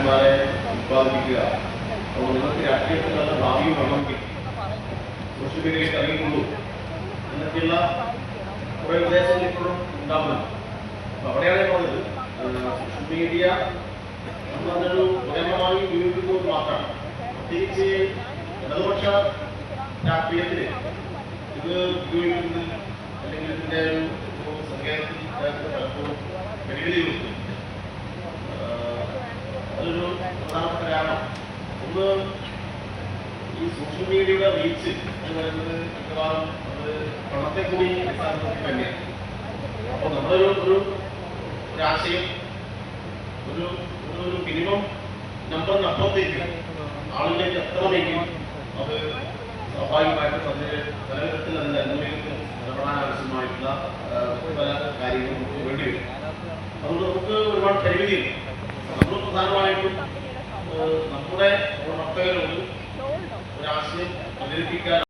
നായകന്മാരെ ഉത്പാദിപ്പിക്കുക അപ്പോൾ നിങ്ങൾക്ക് രാഷ്ട്രീയത്തിലുള്ള ഭാവിയും വേണമെങ്കിൽ മീഡിയയിൽ ഇറങ്ങിക്കൊള്ളൂ. എന്നൊക്കെയുള്ള കുറേ ഉപദേശങ്ങൾ ഇപ്പോഴും ഉണ്ടാവുന്നുണ്ട്. അപ്പൊ അവിടെയാണ് പറഞ്ഞത്. സോഷ്യൽ മീഡിയ നമ്മളതൊരു പ്രേമമായി ഉപയോഗിക്കുന്നത് മാത്രമാണ്. പ്രത്യേകിച്ച് ഇടതുപക്ഷ രാഷ്ട്രീയത്തിൽ ഇത് ഉപയോഗിക്കുന്നത് അല്ലെങ്കിൽ ഇതിന്റെ ഒരു സങ്കേതത്തിൽ പലപ്പോഴും ഏഹ് അതൊരു പ്രധാനപ്പെട്ട കാരണം ഒന്ന് ഈ സോഷ്യൽ മീഡിയയുടെ റീച്ച് എന്ന് പറയുന്നത് മിക്കവാറും അത് പണത്തെ കൂടി അടിസ്ഥാനമാക്കി തന്നെയാണ്. അപ്പോൾ നമ്മളൊരു ഒരു ആശയം ഒരു ഒരു- മിനിമം നമ്പറിനപ്പുറത്തേക്ക് ആളുകളിലേക്ക് എത്തണമെങ്കിൽ അത് സ്വാഭാവികമായിട്ടും അതിന് പല വിധത്തിൽ അതിന്റെ അനുഭവത്തിൽ ഇടപെടാൻ ആവശ്യമായിട്ടുള്ള പല കാര്യങ്ങളും നമുക്ക് വേണ്ടി വരും. അതുകൊണ്ട് നമുക്ക് ഒരുപാട് പരിമിതിയുണ്ട്. പ്രധാനമായിട്ടും നമ്മുടെ മക്കളിലൊരു ഒരാശയം പ്രചരിപ്പിക്കാൻ